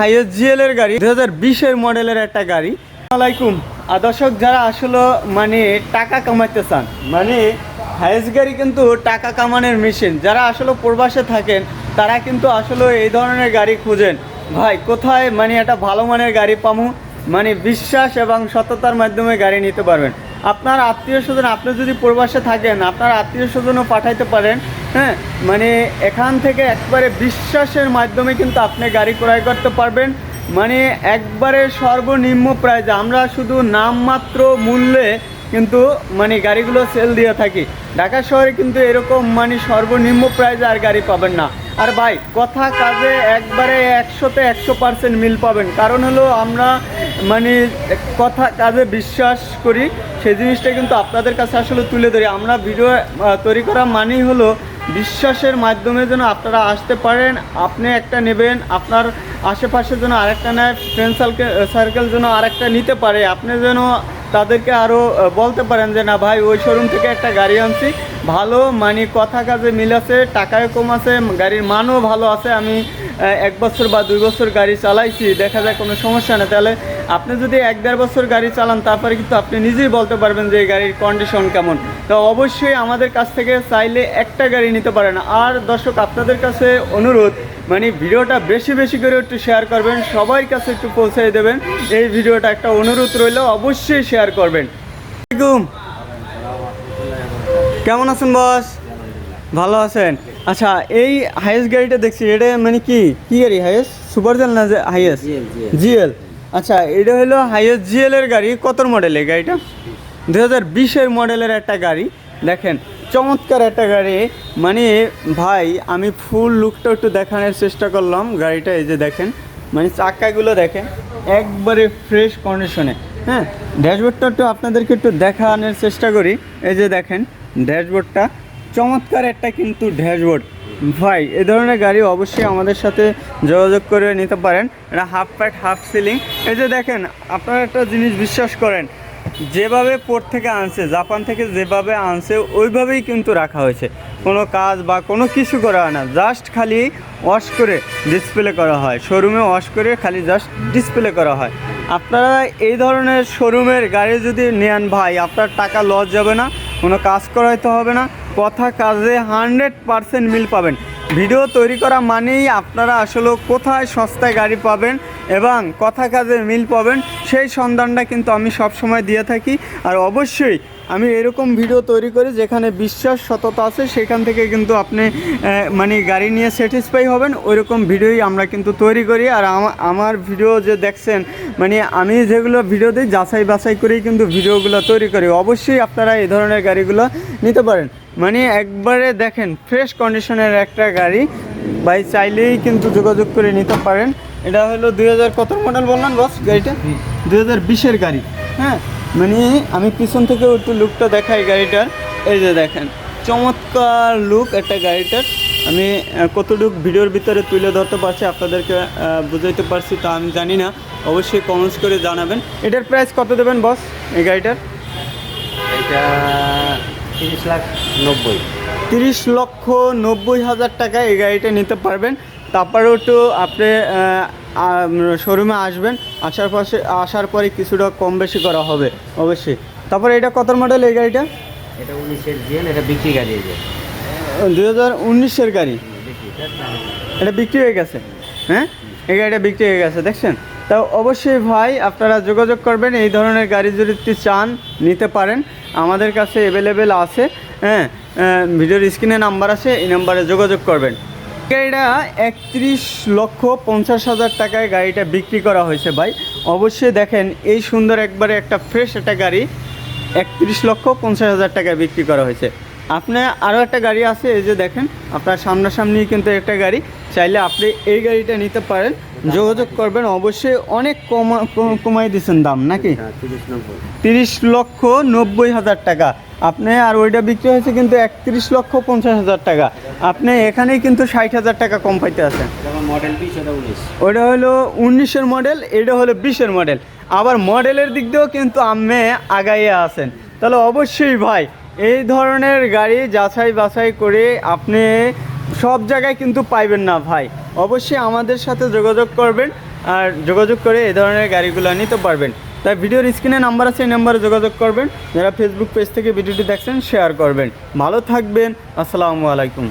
Highest GL এর গাড়ি দু হাজার বিশের মডেলের একটা গাড়ি। আলাইকুম। দর্শক, যারা আসলে মানে টাকা কামাইতে চান মানে হাইয়েস্ট গাড়ি কিন্তু টাকা কামানোর মেশিন যারা আসলে প্রবাসে থাকেন, তারা কিন্তু আসলে এই ধরনের গাড়ি খুঁজেন। ভাই, কোথায় মানে একটা ভালো মানের গাড়ি পামু? মানে বিশ্বাস এবং সততার মাধ্যমে গাড়ি নিতে পারবেন। আপনার আত্মীয় স্বজন, আপনি যদি প্রবাসে থাকেন, আপনার আত্মীয় স্বজনও পাঠাইতে পারেন। হ্যাঁ মানে এখান থেকে একবারে বিশ্বাসের মাধ্যমে কিন্তু আপনি গাড়ি ক্রয় করতে পারবেন। মানে একবারে সর্বনিম্ন প্রাইজ আমরা শুধু নামমাত্র মূল্যে কিন্তু মানে গাড়িগুলো সেল দিয়ে থাকি। ঢাকা শহরে কিন্তু এরকম মানে সর্বনিম্ন প্রাইজে আর গাড়ি পাবেন না। আর ভাই, কথা কাজে একবারে একশোতে একশো পার্সেন্ট মিল পাবেন। কারণ হলো আমরা মানে কথা কাজে বিশ্বাস করি। সেই জিনিসটা কিন্তু আপনাদের কাছে আসলে তুলে ধরি। আমরা ভিডিও তৈরি করা মানেই হলো বিশ্বাসের মাধ্যমে যেন আপনারা আসতে পারেন, আপনি একটা নেবেন, আপনার আশেপাশে যেন আরেকটা নেয় ফ্রেন্ড সার্কেল সার্কেল যেন আরেকটা নিতে পারে। আপনি যেন তাদেরকে আরও বলতে পারেন যে, না ভাই, ওই শোরুম থেকে একটা গাড়ি আনছি। ভালো মানে কথা কাজে মিল আছে টাকায় কম আছে, গাড়ির মানও ভালো আছে। আমি এক বছর বা দুই বছর গাড়ি চালাইছি, দেখা যায় কোনো সমস্যা না তাহলে আপনি যদি এক দেড় বছর গাড়ি চালান তারপরে কিন্তু আপনি নিজেই বলতে পারবেন যে এই গাড়ির কন্ডিশন কেমন। তো অবশ্যই আমাদের কাছ থেকে চাইলে একটা গাড়ি নিতে পারেন। আর দর্শক আপনাদের কাছে অনুরোধ মানে ভিডিওটা বেশি বেশি করে একটু শেয়ার করবেন সবার কাছে একটু পৌঁছে দেবেন। এই ভিডিওটা একটা অনুরোধ রইল অবশ্যই শেয়ার করবেন। কেমন আছেন বস ভালো আছেন? আচ্ছা এই হাইয়েস্ট গাড়িটা দেখছি এটা মানে কি? কি গাড়ি হাইয়েস্ট সুপার জেল না হাইয়েস্ট জিএল আচ্ছা এটা হলো হাইয়েস্ট জিএল এর গাড়ি। কত মডেল এই গাড়িটা? দু হাজার বিশের মডেলের একটা গাড়ি। দেখেন, চমৎকার একটা গাড়ি। মানে ভাই, আমি ফুল লুকটা একটু দেখানোর চেষ্টা করলাম। গাড়িটা এই যে দেখেন মানে চাকাগুলো দেখেন, একবারে ফ্রেশ কন্ডিশনে হ্যাঁ ড্যাশবোর্ডটা একটু আপনাদেরকে একটু দেখানোর চেষ্টা করি। এই যে দেখেন ড্যাশবোর্ডটা চমৎকার একটা কিন্তু ড্যাশবোর্ড। ভাই, এ ধরনের গাড়ি অবশ্যই আমাদের সাথে যোগাযোগ করে নিতে পারেন। এটা হাফ প্যাট হাফ সিলিং এই যে দেখেন, আপনারা একটা জিনিস বিশ্বাস করেন, যেভাবে পোর্ট থেকে আনছে, জাপান থেকে যেভাবে আনছে, ওইভাবেই কিন্তু রাখা হয়েছে। কোনো কাজ বা কোনো কিছু করা হয় না জাস্ট খালি ওয়াশ করে ডিসপ্লে করা হয়। শোরুমে ওয়াশ করে খালি জাস্ট ডিসপ্লে করা হয়। আপনারা এই ধরনের শোরুমের গাড়ি যদি নেন ভাই, আপনার টাকা লস যাবে না, কোনো কাজ করাইতে হবে না। কথা কাজে হান্ড্রেড পারসেন্ট মিল পাবেন। ভিডিও তৈরি করা মানেই আপনারা আসলে কোথায় সস্তায় গাড়ি পাবেন এবং কথা কাজে মিল পাবেন, সেই সন্ধানটা কিন্তু আমি সব সময় দিয়ে থাকি। আর অবশ্যই আমি এরকম ভিডিও তৈরি করি যেখানে বিশ্বাস, সততা আছে, সেখান থেকে কিন্তু আপনি মানে গাড়ি নিয়ে স্যাটিসফাই হবেন। ওইরকম ভিডিওই আমরা কিন্তু তৈরি করি। আর আমা- আমার ভিডিও যে দেখছেন মানে আমি যেগুলো ভিডিও দিই যাচাই বাছাই করেই কিন্তু ভিডিওগুলো তৈরি করি। অবশ্যই আপনারা এই ধরনের গাড়িগুলো নিতে পারেন। মানে একবারে দেখেন ফ্রেশ কন্ডিশনের একটা গাড়ি। ভাই চাইলেই কিন্তু যোগাযোগ করে নিতে পারেন। এটা হলো দুই হাজার কত মডেল বললাম বস গাড়িটা? দুই হাজার বিশের গাড়ি হ্যাঁ? মানে আমি পিছন থেকে একটু লুকটা দেখাই গাড়িটার। এই যে দেখেন চমৎকার লুক একটা গাড়িটার। আমি কতটুকু ভিডিওর ভিতরে তুলে ধরতে পারছি আপনাদেরকে বুঝাইতে পারছি তা আমি জানি না। অবশ্যই কমেন্টস করে জানাবেন। এটার প্রাইস কত দেবেন বস এই গাড়িটার? এটা তিরিশ লাখ নব্বই। তিরিশ লক্ষ নব্বই হাজার টাকা এই গাড়িটা নিতে পারবেন। তারপরেও একটু আপনি শোরুমে আসবেন। আসার পাশে আসার পরে কিছুটা কম বেশি করা হবে অবশ্যই। তারপরে এটা কত মডেল এই গাড়িটা? এটা উনিশের জেল এটা বিক্রি গাড়ি দুই হাজার উনিশের গাড়ি? এটা বিক্রি হয়ে গেছে? হ্যাঁ? এই গাড়িটা বিক্রি হয়ে গেছে দেখছেন? তা অবশ্যই ভাই আপনারা যোগাযোগ করবেন এই ধরনের গাড়ি যদি চান নিতে পারেন। আমাদের কাছে অ্যাভেলেবেল আছে। হ্যাঁ ভিডিওর স্ক্রিনে নাম্বার আছে, এই নাম্বারে যোগাযোগ করবেন। গাড়িটা একত্রিশ লক্ষ পঞ্চাশ হাজার টাকায় গাড়িটা বিক্রি করা হয়েছে ভাই। অবশ্যই দেখেন, এই সুন্দর একবারে একটা ফ্রেশ একটা গাড়ি একত্রিশ লক্ষ পঞ্চাশ হাজার টাকায় বিক্রি করা হয়েছে। আপনার আরও একটা গাড়ি আছে, এই যে দেখেন, আপনার সামনাসামনি কিন্তু একটা গাড়ি। চাইলে আপনি এই গাড়িটা নিতে পারেন। যোগাযোগ করবেন অবশ্যই অনেক কমা কম- কমাই দিচ্ছেন দাম নাকি? হ্যাঁ তিরিশ লক্ষ। নব্বই হাজার টাকা। আপনি আর ওইটা বিক্রি হয়েছে কিন্তু একত্রিশ লক্ষ পঞ্চাশ হাজার টাকা। আপনি এখানেই কিন্তু ষাট হাজার টাকা কম পাইতে আছেন। ওটা হলো উনিশের মডেল এটা হলো বিশের মডেল আবার মডেলের দিক দিয়েও কিন্তু আমি আগাইয়ে আছেন। তাহলে অবশ্যই ভাই এই ধরনের গাড়ি যাচাই বাছাই করে আপনি সব জায়গায় কিন্তু পাইবেন না ভাই। অবশ্যই আমাদের সাথে যোগাযোগ করবেন আর যোগাযোগ করে এই ধরনের গাড়িগুলো নিতে পারবেন। তাই ভিডিওর স্ক্রিনে নাম্বার আছে, এই নাম্বারে যোগাযোগ করবেন। যারা ফেসবুক পেজ থেকে ভিডিওটি দেখছেন শেয়ার করবেন। ভালো থাকবেন। আসসালামু আলাইকুম।